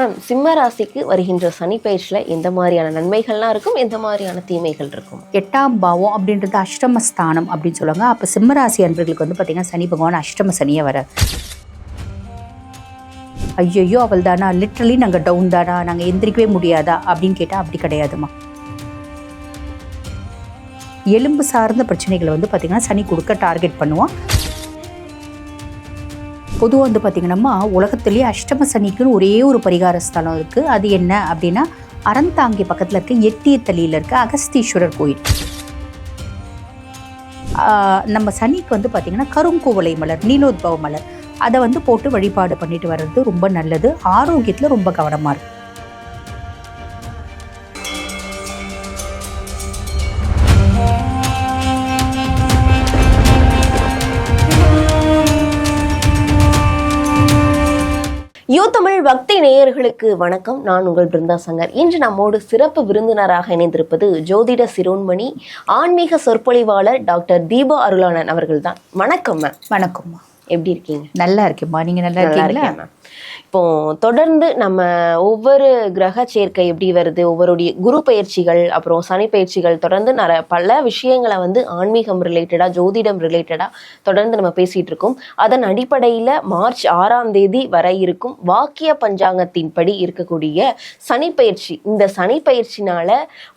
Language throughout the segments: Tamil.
மேம் சிம்ம ராசிக்கு வருகின்ற சனி பயிற்சியில் எந்த மாதிரியான நன்மைகள்லாம் இருக்கும்? எந்த மாதிரியான தீமைகள் இருக்கும்? எட்டாம் பாவம் அப்படின்றது அஷ்டமஸ்தானம் அப்படின்னு சொல்லுவாங்க. அப்போ சிம்மராசி அன்பர்களுக்கு வந்து பார்த்தீங்கன்னா சனி பகவான் அஷ்டம சனியை வர ஐயையோ அவள் தானா லிட்ரலி நாங்கள் டவுன் தானா? நாங்கள் எந்திரிக்கவே முடியாதா? அப்படின்னு கேட்டால் அப்படி கிடையாதுமா எலும்பு சார்ந்த பிரச்சனைகளை வந்து பார்த்திங்கன்னா சனி கொடுக்க டார்கெட் பண்ணுவான். பொதுவாக வந்து பார்த்திங்கன்னா உலகத்துலேயே அஷ்டம சனிக்குன்னு ஒரே ஒரு பரிகார ஸ்தலம் இருக்குது அது என்ன அப்படின்னா அறந்தாங்கி பக்கத்தில் இருக்க எட்டியத்தலியில் இருக்க அகஸ்தீஸ்வரர் கோயில். நம்ம சனிக்கு வந்து பார்த்திங்கன்னா கருங்குவளை மலர் நீலோத்பவ மலர். அதை வந்து போட்டு வழிபாடு பண்ணிட்டு வர்றது ரொம்ப நல்லது. ஆரோக்கியத்தில் ரொம்ப கவனமாக இருக்கும். யூ தமிழ் பக்தி நேயர்களுக்கு வணக்கம். நான் உங்கள் பிருந்தா சங்கர். இன்று நம்மோடு சிறப்பு விருந்தினராக இணைந்திருப்பது ஜோதிட சிரோன்மணி ஆன்மீக சொற்பொழிவாளர் டாக்டர் தீபா அருளானன் அவர்கள்தான். வணக்கம் மேம் வணக்கம்மா எப்படி இருக்கீங்க? நல்லா இருக்கேம்மா. நீங்கள் நல்லா இருக்கீங்களா? இப்போ தொடர்ந்து நம்ம ஒவ்வொரு கிரக சேர்க்கை எப்படி வருது ஒவ்வொருடைய குரு பயிற்சிகள் அப்புறம் சனி பயிற்சிகள் தொடர்ந்து நிறைய பல விஷயங்களை வந்து ஆன்மீகம் ரிலேட்டடாக ஜோதிடம் ரிலேட்டடாக தொடர்ந்து நம்ம பேசிகிட்டு இருக்கோம். அதன் அடிப்படையில் மார்ச் ஆறாம் தேதி வர இருக்கும் வாக்கிய பஞ்சாங்கத்தின்படி இருக்கக்கூடிய சனி பயிற்சி. இந்த சனி பயிற்சினால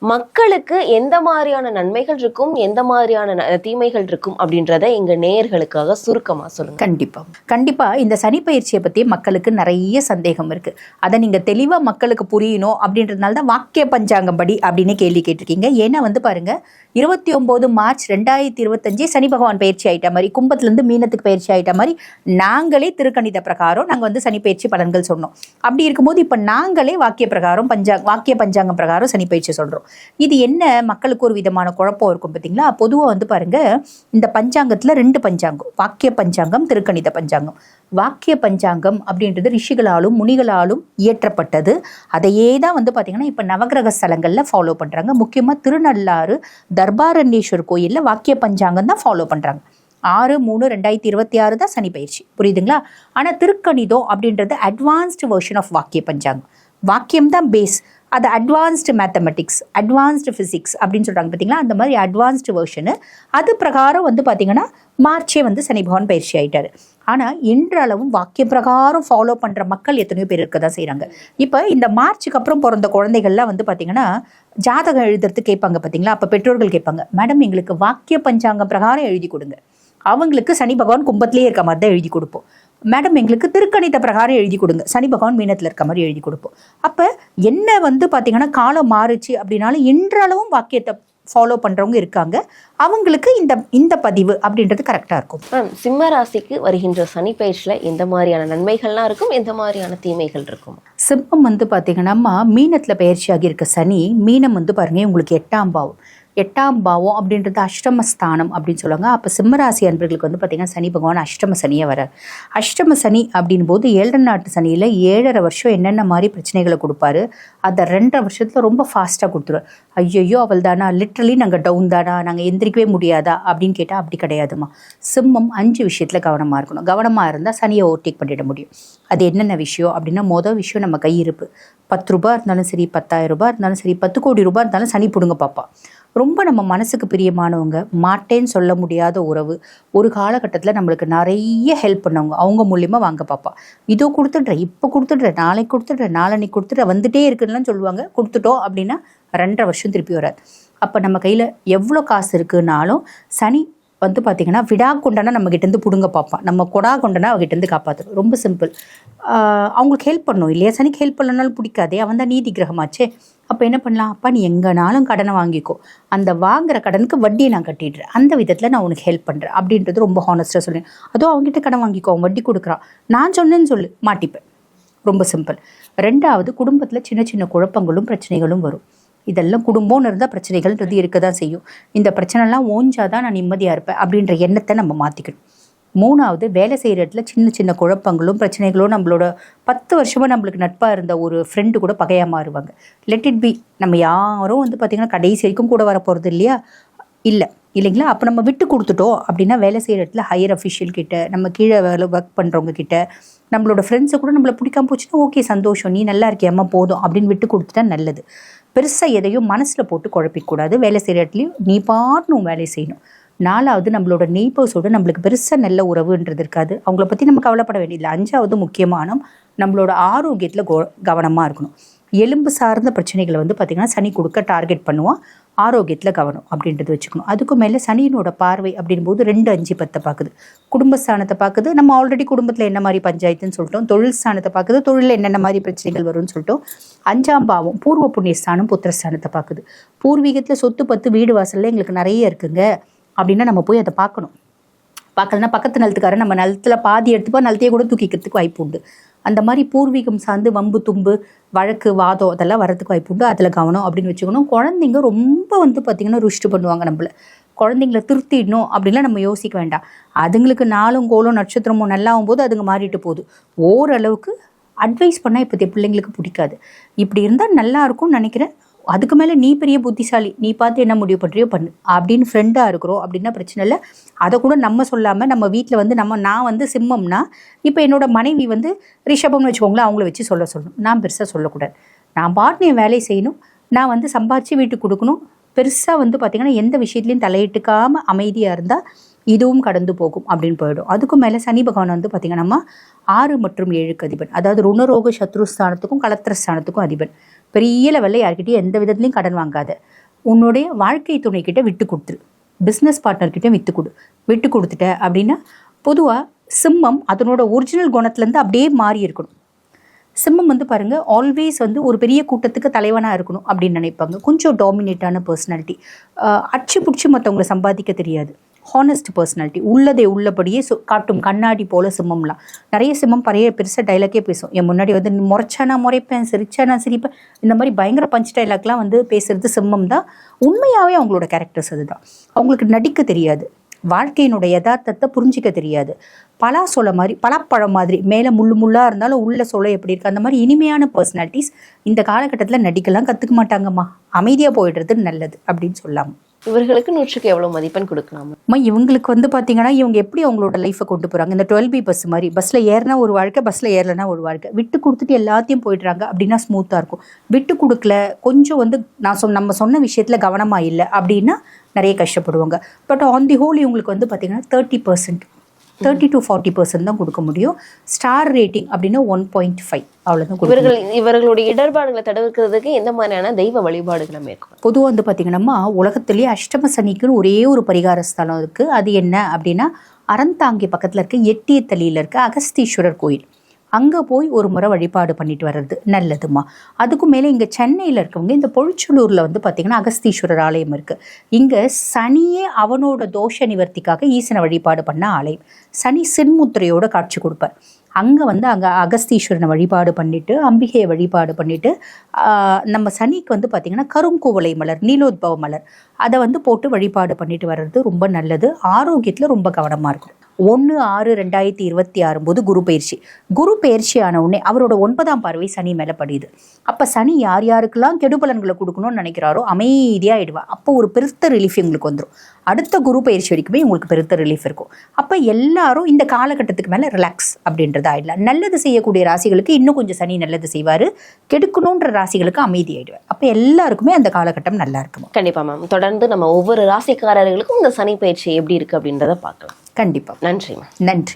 மக்களுக்கு எந்த மாதிரியான நன்மைகள் இருக்கும் எந்த மாதிரியான ந- தீமைகள் இருக்கும் அப்படின்றத எங்கள் நேயர்களுக்காக சுருக்கமாக சொல்லுங்கள் கண்டிப்பாக கண்டிப்பாக இந்த சனி பயிற்சியை பற்றி மக்களுக்கு நிறைய சந்தேகம் இருக்குது அதை நீங்கள் தெளிவாக மக்களுக்கு புரியணும் அப்படின்றதுனால தான் வாக்கிய பஞ்சாங்கம் படி அப்படின்னு கேள்வி கேட்டிருக்கீங்க. ஏன்னா வந்து பாருங்கள் இருபத்தி ஒம்பது மார்ச் ரெண்டாயிரத்தி இருபத்தஞ்சு சனி பகவான் பயிற்சி ஆயிட்ட மாதிரி கும்பத்துலேருந்து மீனத்துக்கு பயிற்சி ஆயிட்ட மாதிரி நாங்களே திருக்கணித பிரகாரம் நாங்கள் வந்து சனி பயிற்சி பலன்கள் சொன்னோம். அப்படி இருக்கும்போது இப்போ நாங்களே வாக்கிய பிரகாரம் பஞ்சா வாக்கிய பஞ்சாங்கம் பிரகாரம் சனி பயிற்சி சொல்கிறோம் இது என்ன? மக்களுக்கு ஒரு விதமான குழப்பம் இருக்கும் பார்த்தீங்களா பொதுவாக வந்து பாருங்க இந்த பஞ்சாங்கத்தில் ரெண்டு பஞ்சாங்கம் வாக்கிய பஞ்சாங்கம் திருக்கணித பஞ்சாங்கம். வாக்கிய பஞ்சாங்கம் அப்படின்றது ரிஷிகளாலும் முனிகளாலும் இயற்றப்பட்டது. அதையே தான் வந்து பார்த்தீங்கன்னா இப்போ நவகிரக ஸ்தலங்களில் ஃபாலோ பண்ணுறாங்க முக்கியமாக திருநள்ளாறு தர்பாரண்யேஸ்வர் கோயிலில் வாக்கிய பஞ்சாங்கம் தான் ஃபாலோ பண்ணுறாங்க ஆறு மூணு ரெண்டாயிரத்தி இருபத்தி ஆறு தான் சனி பயிற்சி. புரியுதுங்களா? ஆனால் திருக்கணிதம் அப்படின்றது அட்வான்ஸ்டு வெர்ஷன் ஆஃப் வாக்கிய பஞ்சாங்கம். வாக்கியம் தான் பேஸ் அது அட்வான்ஸ்டு மேத்தமெட்டிக்ஸ் அட்வான்ஸ்டு ஃபிசிக்ஸ் அப்படின்னு சொல்கிறாங்க பார்த்தீங்களா அந்த மாதிரி அட்வான்ஸ்டு வெர்ஷனு அது பிரகாரம் வந்து பார்த்தீங்கன்னா மார்ச்சே வந்து சனி பகவான் பயிற்சி ஆகிட்டார் ஆனால் இன்றளவும் வாக்கிய பிரகாரம் ஃபாலோ பண்ணுற மக்கள் எத்தனையோ பேர் இருக்க தான் செய்கிறாங்க இப்போ இந்த மார்ச்சுக்கு அப்புறம் பிறந்த குழந்தைகள்லாம் வந்து பார்த்தீங்கன்னா ஜாதகம் எழுதுறதுக்கு கேட்பாங்க பார்த்தீங்களா அப்போ பெற்றோர்கள் கேட்பாங்க மேடம் எங்களுக்கு வாக்கிய பஞ்சாங்கம் பிரகாரம் எழுதி கொடுங்க. அவங்களுக்கு சனி பகவான் கும்பத்திலே இருக்க மாதிரி தான் எழுதி கொடுப்போம். மேடம் எங்களுக்கு திருக்கணித பிரகாரம் எழுதி கொடுங்க. சனி பகவான் மீனத்தில் இருக்க மாதிரி எழுதி கொடுப்போம். அப்போ என்ன வந்து பார்த்தீங்கன்னா காலம் மாறுச்சு அப்படின்னாலும் இன்றளவும் வாக்கியத்தை ஃபாலோ பண்ணுறவங்க இருக்காங்க. அவங்களுக்கு இந்த இந்த பதிவு அப்படின்றது கரெக்டாக இருக்கும். மேம் சிம்ம ராசிக்கு வருகின்ற சனி பயிற்சியில் எந்த மாதிரியான நன்மைகள்லாம் இருக்கும்? எந்த மாதிரியான தீமைகள் இருக்கும்? சிம்மம் வந்து பார்த்தீங்கன்னா மீனத்தில் பயிற்சியாகி இருக்க சனி மீனம் வந்து பாருங்க உங்களுக்கு எட்டாம் பாவம். எட்டாம் பாவம் அப்படின்றது அஷ்டமஸ்தானம் அப்படின்னு சொல்லுவாங்க. அப்போ சிம்மராசி அன்பர்களுக்கு வந்து பார்த்தீங்கன்னா சனி பகவான் அஷ்டம சனியை வரார். அஷ்டம சனி அப்படின் போது ஏழரை நாட்டு சனியில் ஏழரை வருஷம் என்னென்ன மாதிரி பிரச்சனைகளை கொடுப்பாரு? அதை ரெண்டரை வருஷத்தில் ரொம்ப ஃபாஸ்ட்டாக கொடுத்துருவார். ஐயையோ அவள் தானா லிட்ரலி நாங்கள் டவுன் தானா? நாங்கள் எந்திரிக்கவே முடியாதா? அப்படின்னு கேட்டால் அப்படி கிடையாதுமா சிம்மம் அஞ்சு விஷயத்தில் கவனமாக இருக்கணும். கவனமாக இருந்தால் சனியை ஓவர்டேக் பண்ணிட முடியும். அது என்னென்ன விஷயம் அப்படின்னா மொதல் விஷயம் நம்ம கையிருப்பு. பத்து ரூபா இருந்தாலும் சரி பத்தாயிரம் ரூபாய் இருந்தாலும் சரி பத்து கோடி ரூபாய் இருந்தாலும் சனி பிடுங்க பாப்பா. ரொம்ப நம்ம மனசுக்கு பிரியமானவங்க மாட்டேன்னு சொல்ல முடியாத உறவு ஒரு காலகட்டத்தில் நம்மளுக்கு நிறைய ஹெல்ப் பண்ணவங்க. அவங்க மூலியமாக வாங்க பாப்பா. இதோ கொடுத்துட்றேன் இப்போ கொடுத்துட்றேன் நாளைக்கு கொடுத்துட்றேன் நாளைக்கு கொடுத்துட்றேன் வந்துட்டே இருக்குன்னுலாம் சொல்லுவாங்க. கொடுத்துட்டோம் அப்படின்னா ரெண்டரை வருஷம் திருப்பி வராது. அப்போ நம்ம கையில் எவ்வளோ காசு இருக்குன்னாலும் சனி வந்து பார்த்திங்கன்னா விடா கொண்டனா நம்ம கிட்டேருந்து பிடுங்க பார்ப்பான் நம்ம கொடா கொண்டனா அவகிட்டேருந்து காப்பாற்றணும் ரொம்ப சிம்பிள் அவங்களுக்கு ஹெல்ப் பண்ணும் இல்லையா? சனிக்கு ஹெல்ப் பண்ணலனாலும் பிடிக்காதே? அவன் தான் நீதி கிரகமாச்சே? அப்போ என்ன பண்ணலாம்? அப்பா நீ எங்கேனாலும் கடனை வாங்கிக்கோ. அந்த வாங்குற கடனுக்கு வட்டியை நான் கட்டிடுறேன். அந்த விதத்தில் நான் உனக்கு ஹெல்ப் பண்ணுறேன் அப்படின்றது ரொம்ப ஹானஸ்ட்டாக சொல்லுவேன் அதுவும் அவங்ககிட்ட கடன் வாங்கிக்கோ. அவன் வட்டி கொடுக்குறான். நான் சொன்னேன்னு சொல்லு. மாட்டிப்பேன். ரொம்ப சிம்பிள் ரெண்டாவது குடும்பத்தில் சின்ன சின்ன குழப்பங்களும் பிரச்சனைகளும் வரும். இதெல்லாம் குடும்பம்னு இருந்தால் பிரச்சனைகள்ன்றது இருக்க தான் செய்யும். இந்த பிரச்சனைலாம் ஓஞ்சாதான் நான் நிம்மதியாக இருப்பேன் அப்படின்ற எண்ணத்தை நம்ம மாற்றிக்கணும் மூணாவது வேலை செய்கிற இடத்துல சின்ன சின்ன குழப்பங்களும் பிரச்சனைகளும் நம்மளோட பத்து வருஷமாக நம்மளுக்கு நட்பாக இருந்த ஒரு ஃப்ரெண்டு கூட பகையாக மாறுவாங்க. லெட் இட் பி நம்ம யாரும் வந்து பார்த்திங்கன்னா கடைசி வரைக்கும் கூட வர போகிறது இல்லையா? இல்லை. இல்லைங்களா? அப்போ நம்ம விட்டு கொடுத்துட்டோம் அப்படின்னா வேலை செய்கிற இடத்துல ஹையர் அஃபிஷியல் கிட்ட நம்ம கீழே வேலை ஒர்க் பண்ணுறவங்க கிட்ட நம்மளோட ஃப்ரெண்ட்ஸை கூட நம்மளை பிடிக்காம போச்சுன்னா ஓகே சந்தோஷம். நீ நல்லா இருக்கியம்மா போதும் அப்படின்னு விட்டு கொடுத்துட்டா நல்லது. பெருசாக எதையும் மனசில் போட்டு குழப்பிக்கூடாது வேலை செய்கிற இடத்துலையும் நீ பாட்டு வேலை செய்யணும். நாலாவது நம்மளோட நெய்பர்ஸோட நம்மளுக்கு பெருசாக நல்ல உறவுன்றது இருக்காது. அவங்கள பற்றி நம்ம கவலைப்பட வேண்டியதில்லை. அஞ்சாவது முக்கியமான நம்மளோட ஆரோக்கியத்தில் கோ கவனமாக இருக்கணும். எலும்பு சார்ந்த பிரச்சனைகளை வந்து பார்த்திங்கன்னா சனி கொடுக்க டார்கெட் பண்ணுவோம் ஆரோக்கியத்தில் கவனம் அப்படின்றது வச்சுக்கணும். அதுக்கு மேலே சனியினோட பார்வை அப்படின்போது ரெண்டு அஞ்சு பத்தை பார்க்குது குடும்பஸ்தானத்தை பார்க்குது நம்ம ஆல்ரெடி குடும்பத்தில் என்ன மாதிரி பஞ்சாயத்துன்னு சொல்லிட்டோம். தொழில் ஸ்தானத்தை பார்க்குது தொழிலில் என்னென்ன மாதிரி பிரச்சனைகள் வரும்னு சொல்லிட்டோம். அஞ்சாம் பாவம் பூர்வ புண்ணியஸ்தானம் புத்திரஸ்தானத்தை பார்க்குது பூர்வீகத்தில் சொத்து பத்து வீடு வாசலில் எங்களுக்கு நிறைய இருக்குங்க. அப்படின்னா நம்ம போய் அதை பார்க்கணும். பார்க்கலன்னா பக்கத்து நிலத்துக்காரன் நம்ம நிலத்துல பாதி எடுத்துப்போம் நிலத்தையே கூட தூக்கிக்கிறதுக்கு வாய்ப்பு உண்டு. அந்த மாதிரி பூர்வீகம் சார்ந்து வம்பு தும்பு வழக்கு வாதம் அதெல்லாம் வரதுக்கு வாய்ப்பு உண்டு. அதில் கவனம் அப்படின்னு வச்சுக்கணும். குழந்தைங்க ரொம்ப வந்து பார்த்திங்கன்னா ருஷ்டு பண்ணுவாங்க நம்மள. குழந்தைங்கள திருத்திடணும் அப்படின்லாம் நம்ம யோசிக்க வேண்டாம். அதுங்களுக்கு நாளும் கோலும் நட்சத்திரமும் நல்லா ஆகும்போது அதுங்க மாறிட்டு போகுது. ஓரளவுக்கு அட்வைஸ் பண்ணால் இப்போ பிள்ளைங்களுக்கு பிடிக்காது. இப்படி இருந்தால் நல்லா இருக்கும்னு நினைக்கிறேன். அதுக்கு மேலே நீ பெரிய புத்திசாலி நீ பார்த்து என்ன முடிவு பண்ணுறியோ பண்ணு. அப்படின்னு ஃப்ரெண்டாக இருக்கிறோம் அப்படின்னா பிரச்சனை இல்லை. அதை கூட நம்ம சொல்லாமல் நம்ம வீட்டில் வந்து நம்ம நான் வந்து சிம்மம்னா இப்போ என்னோட மனைவி வந்து ரிஷபம்னு வச்சுக்கோங்களேன் அவங்கள வச்சு சொல்ல சொல்லணும். நான் பெருசாக சொல்லக்கூடாது. நான் பாட்டு என் வேலையை செய்யணும். நான் வந்து சம்பாதிச்சு வீட்டுக்கு கொடுக்கணும். பெருசாக வந்து பார்த்திங்கன்னா எந்த விஷயத்துலையும் தலையிட்டுக்காமல் அமைதியாக இருந்தால் இதுவும் கடந்து போகும் அப்படின்னு போயிடும். அதுக்கும் மேலே சனி பகவான் வந்து பார்த்திங்கன்னா ஆறு மற்றும் ஏழுக்கு அதிபன். அதாவது ருணரோக சத்ருஸ்தானத்துக்கும் கலத்திரஸ்தானத்துக்கும் அதிபன். பெரிய லெவலில் யார்கிட்டையும் எந்த விதத்துலையும் கடன் வாங்காத. உன்னுடைய வாழ்க்கை துணைக்கிட்ட விட்டு கொடுத்துரு. பிஸ்னஸ் பார்ட்னர்கிட்ட விட்டு கொடு. விட்டு கொடுத்துட்ட அப்படின்னா பொதுவாக சிம்மம் அதனோட ஒரிஜினல் குணத்துலேருந்து அப்படியே மாறி இருக்கணும். சிம்மம் வந்து பாருங்கள் ஆல்வேஸ் வந்து ஒரு பெரிய கூட்டத்துக்கு தலைவனாக இருக்கணும் அப்படின்னு நினைப்பாங்க. கொஞ்சம் டாமினேட்டான பர்சனாலிட்டி அச்சு பிடிச்சி மற்றவங்களை சம்பாதிக்க தெரியாது. ஹானஸ்ட் பர்சனாலிட்டி உள்ளதை உள்ளபடியே சொ காட்டும் கண்ணாடி போல சிம்மம்லாம். நிறைய சிம்மம் பழைய பெருசாக டைலாக்கே பேசும். என் முன்னாடி வந்து முறைச்சா நான் முறைப்பேன் சிரிச்சா நான் சிரிப்பேன். இந்த மாதிரி பயங்கர பஞ்ச் டைலாக்லாம் வந்து பேசுறது சிம்மம் தான். உண்மையாகவே அவங்களோட கேரக்டர்ஸ் அதுதான். அவங்களுக்கு நடிக்க தெரியாது. வாழ்க்கையினுடைய யதார்த்தத்தை புரிஞ்சிக்க தெரியாது. பலாசொலை மாதிரி பலாப்பழம் மாதிரி மேலே முள்ளு முள்ளாக இருந்தாலும் உள்ள சொலை எப்படி இருக்குது அந்த மாதிரி இனிமையான பர்சனாலிட்டிஸ் இந்த காலகட்டத்தில் நடிக்கலாம் கற்றுக்க மாட்டாங்கம்மா. அமைதியாக போயிடுறது நல்லது அப்படின்னு சொல்லாமல் இவர்களுக்கு நூற்றுக்கு எவ்வளோ மதிப்பெண் கொடுக்கலாம்? அம்மா இவங்களுக்கு வந்து பார்த்தீங்கன்னா இவங்க எப்படி அவங்களோட லைஃப்பை கொண்டு போகிறாங்க இந்த டுவெல் பி பஸ் மாதிரி பஸ்ஸில் ஏறினா ஒரு வாழ்க்கை பஸ்ஸில் ஏறலைனா ஒரு வாழ்க்கை. விட்டு கொடுத்துட்டு எல்லாத்தையும் போயிடுறாங்க அப்படின்னா ஸ்மூத்தாக இருக்கும். விட்டு கொடுக்கல கொஞ்சம் வந்து நான் சொன்ன நம்ம சொன்ன விஷயத்தில் கவனமாக இல்லை அப்படின்னா நிறைய கஷ்டப்படுவாங்க. பட் ஆன் தி ஹோல் இவங்களுக்கு வந்து பார்த்தீங்கன்னா thirty percent thirty to forty percent தான் கொடுக்க முடியும். ஸ்டார் ரேட்டிங் அப்படின்னா ஒன் பாயிண்ட் ஃபைவ் அவ்வளோதான் இவர்கள் இவர்களுடைய இடர்பாடுகளை தடுக்கிறதுக்கு எந்த மாதிரியான தெய்வ வழிபாடுகளை மேற்கொள்ளும் பொதுவாக வந்து பார்த்திங்கன்னா உலகத்திலேயே அஷ்டம சனிக்குன்னு ஒரே ஒரு பரிகார ஸ்தலம் இருக்குது அது என்ன அப்படின்னா அறந்தாங்கி பக்கத்தில் இருக்க எட்டியத்தலியில் இருக்க அகஸ்தீஸ்வரர் கோயில். அங்கே போய் ஒரு முறை வழிபாடு பண்ணிட்டு வர்றது நல்லதுமா அதுக்கும் மேலே இங்கே சென்னையில் இருக்கவங்க இந்த பொழிச்சலூரில் வந்து பார்த்திங்கன்னா அகஸ்தீஸ்வரர் ஆலயம் இருக்குது இங்கே சனியே அவனோட தோஷ நிவர்த்திக்காக ஈசனை வழிபாடு பண்ண ஆலயம். சனி சின்முத்திரையோட காட்சி கொடுப்பார். அங்கே வந்து அங்கே அகஸ்தீஸ்வரனை வழிபாடு பண்ணிட்டு அம்பிகையை வழிபாடு பண்ணிவிட்டு நம்ம சனிக்கு வந்து பார்த்திங்கன்னா கருங்குவளை மலர் நீலோத்பவ மலர் அதை வந்து போட்டு வழிபாடு பண்ணிட்டு வர்றது ரொம்ப நல்லது. ஆரோக்கியத்தில் ரொம்ப கவனமாக இருக்கும் ஒன்று ஆறு ரெண்டாயிரத்தி இருபத்தி ஆறு போது குரு பயிற்சி. குரு பயிற்சி ஆன உடனே அவரோட ஒன்பதாம் பார்வை சனி மேலே படியுது. அப்போ சனி யார் யாருக்கெல்லாம் கெடுபலன்களை கொடுக்கணும்னு நினைக்கிறாரோ அமைதியாகிடுவா அப்போ ஒரு பெருத்த ரிலீஃப் உங்களுக்கு வந்துடும் அடுத்த குரு பயிற்சி வரைக்குமே உங்களுக்கு பெருத்த ரிலீஃப் இருக்கும். அப்போ எல்லாரும் இந்த காலகட்டத்துக்கு மேலே ரிலாக்ஸ் அப்படின்றது ஆயிடலாம். நல்லது செய்யக்கூடிய ராசிகளுக்கு இன்னும் கொஞ்சம் சனி நல்லது செய்வார். கெடுக்கணுன்ற ராசிகளுக்கு அமைதி ஆயிடுவார் அப்போ எல்லாருக்குமே அந்த காலகட்டம் நல்லா இருக்கும்? கண்டிப்பாக மேம் தொடர்ந்து நம்ம ஒவ்வொரு ராசிக்காரர்களுக்கும் இந்த சனி பயிற்சி எப்படி இருக்குது அப்படின்றத பார்க்கலாம். கண்டிப்பாக நன்றி மேம் நன்றி.